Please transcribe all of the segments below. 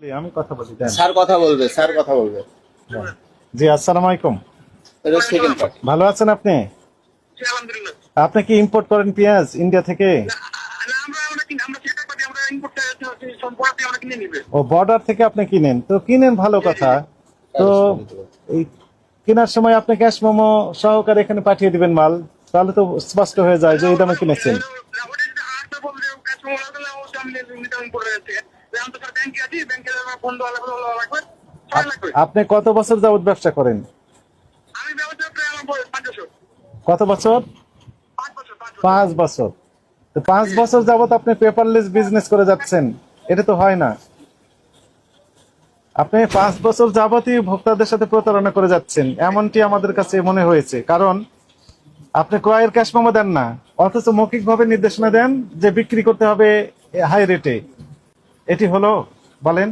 আমি কথা বলি স্যার কথা বলবে স্যার কথা বলবে। জি আসসালামু আলাইকুম। ভালো আছেন আপনি? আপনি কি ইম্পোর্ট করেন পেঁয়াজ ইন্ডিয়া থেকে? না, আমরা আমরা কিনে আমরা সেটা পাতি আমরা ইনপুট সম্পর্কে আমরা কিনে নিবে। ও বর্ডার থেকে আপনি কিনেন। তো কিনেন ভালো কথা। তো এই কেনার সময় আপনি ক্যাশ মোমো সহকারে এখানে পাঠিয়ে দিবেন মাল। তাহলে তো স্পষ্ট হয়ে যায় যে এই দামে কিনেছেন। আপনি কত বছর যাবত ব্যবসা করেন? কত বছর? পাঁচ বছর। তো পাঁচ বছর যাবত আপনি পেপারলেস বিজনেস করে যাচ্ছেন। এটা তো হয় না। আপনি পাঁচ বছর যাবতই ভোক্তাদের সাথে প্রতারণা করে যাচ্ছেন। এমনটি আমাদের কাছে মনে হয়েছে। কারণ আপনি ক্রয়ের ক্যাশ মেমো দেন না অথচ মৌখিকভাবে নির্দেশনা দেন যে বিক্রি করতে হবে হাই রেটে এটি হলো বলেন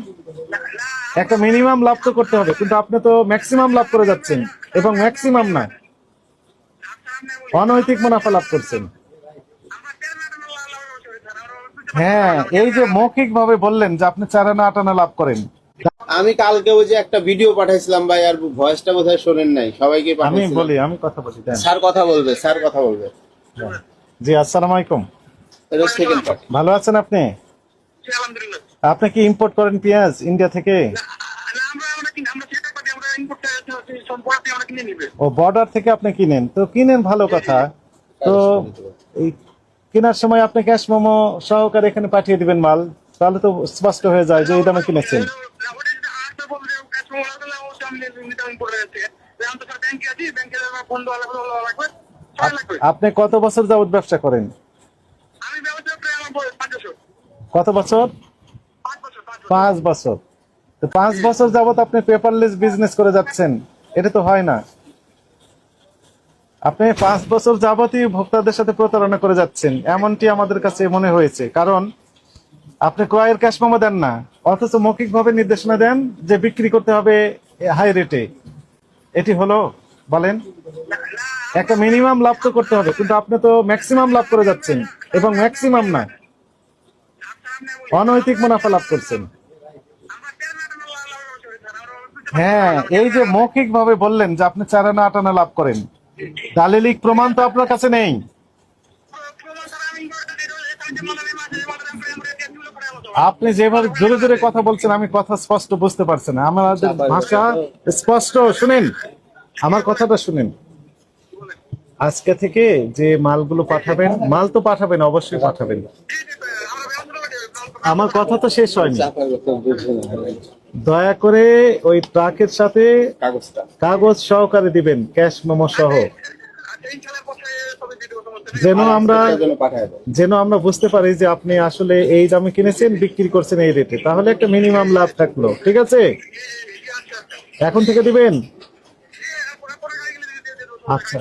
একটা মিনিমাম লাভ তো করতে হবে কিন্তু আপনি তো ম্যাক্সিমাম লাভ করে যাচ্ছেন এবং ম্যাক্সিমাম না অনৈতিক মুনাফা লাভ করছেন। হ্যাঁ এই যে মৌখিক ভাবে বললেন যে আপনি চার আনা আট আনা লাভ করেন। আমি কালকে ওই যে একটা ভিডিও পাঠাইছিলাম ভাই আর ভয়েসটা বোধহয় শোনেন নাই সবাইকে আমি বলি আমি কথা বলি স্যার কথা বলবে স্যার কথা বলবে। জি আসসালামু আলাইকুম। এটা সেকেন্ড পার্ট ভালো আছেন আপনি? আলহামদুলিল্লাহ। আপনি কি ইম্পোর্ট করেন পেঁয়াজ ইন্ডিয়া থেকে ও বর্ডার থেকে আপনি কিনেন তো কিনেন ভালো কথা তো এই কেনার সময় আপনি ক্যাশ মোমো সহকারে এখানে পাঠিয়ে দিবেন মাল তাহলে তো স্পষ্ট হয়ে যায় যে এই দামে কিনেছেন আপনি কত বছর যাবত ব্যবসা করেন কত বছর পাঁচ বছর। তো পাঁচ বছর যাবত আপনি পেপারলেস বিজনেস করে যাচ্ছেন, এটা তো হয় না। আপনি পাঁচ বছর যাবতই ভোক্তাদের সাথে প্রতারণা করে যাচ্ছেন, এমনটি আমাদের কাছে মনে হয়েছে। কারণ আপনি ক্রয়ের ক্যাশ মেমো দেন না, অথচ মৌখিকভাবে নির্দেশনা দেন যে বিক্রি করতে হবে হাই রেটে এটি হলো, বলেন, একটা মিনিমাম লাভ তো করতে হবে, কিন্তু আপনি তো ম্যাক্সিমাম লাভ করে যাচ্ছেন, এবং ম্যাক্সিমাম না। অনৈতিক মুনাফা লাভ করছেন আমার তেরো না আটান্ন লাখ লাভ হয়েছে স্যার আমরা হ্যাঁ এই যে মৌখিক ভাবে বললেন যে আপনি চার আনা আট আনা লাভ করেন দালিলিক প্রমাণ তো আপনার কাছে নেই। আপনি যেভাবে জোরে জোরে কথা বলছেন আমি কথা স্পষ্ট বুঝতে পারছেন না। আমাদের ভাষা স্পষ্ট শুনেন। আমার কথাটা শুনেন। আজকে থেকে যে মালগুলো পাঠাবেন মাল তো পাঠাবেন অবশ্যই পাঠাবেন। আমরা কথা তো শেষ হয়নি। দয়া করে ওই ট্রাকের সাথে কাগজটা। কাগজ সহকারে দিবেন ক্যাশ মেমো সহ। যেন আমরা যেন আমরা বুঝতে পারি যে আপনি আসলে এই দামে কিনেছেন বিক্রি করছেন এই রেটে। তাহলে একটা মিনিমাম লাভ থাকল ঠিক আছে? আচ্ছা আচ্ছা। এখন থেকে দিবেন? আচ্ছা।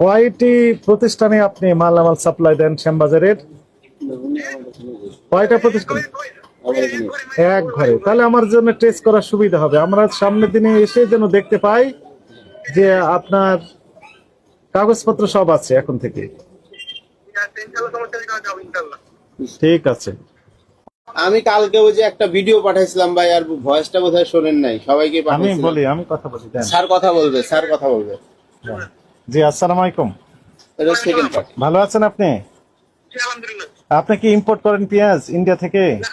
কয়টি প্রতিষ্ঠানে আপনি মালামাল সাপ্লাই দেন শ্যামবাজারের। কয়টা প্রতিষ্ঠান? এক ঘরে। তাহলে আমার জন্য টেস্ট করার সুবিধা হবে। আমরা সামনের দিনে এসে যেন দেখতে পাই যে আপনার কাগজপত্র সব আছে এখন থেকে। ঠিক আছে। আমি কালকে ওই যে একটা ভিডিও পাঠাইছিলাম ভাই আর ভয়েসটা বোধহয় শোনেন নাই। সবাইকে আমি বলি আমি কথা বলি স্যার কথা বলবে স্যার কথা বলবে। জি আসসালামু আলাইকুম। এটা সেকেন্ড পার্ট ভালো আছেন আপনি? আলহামদুলিল্লাহ। আপনি কি ইম্পোর্ট করেন পেঁয়াজ ইন্ডিয়া থেকে? না,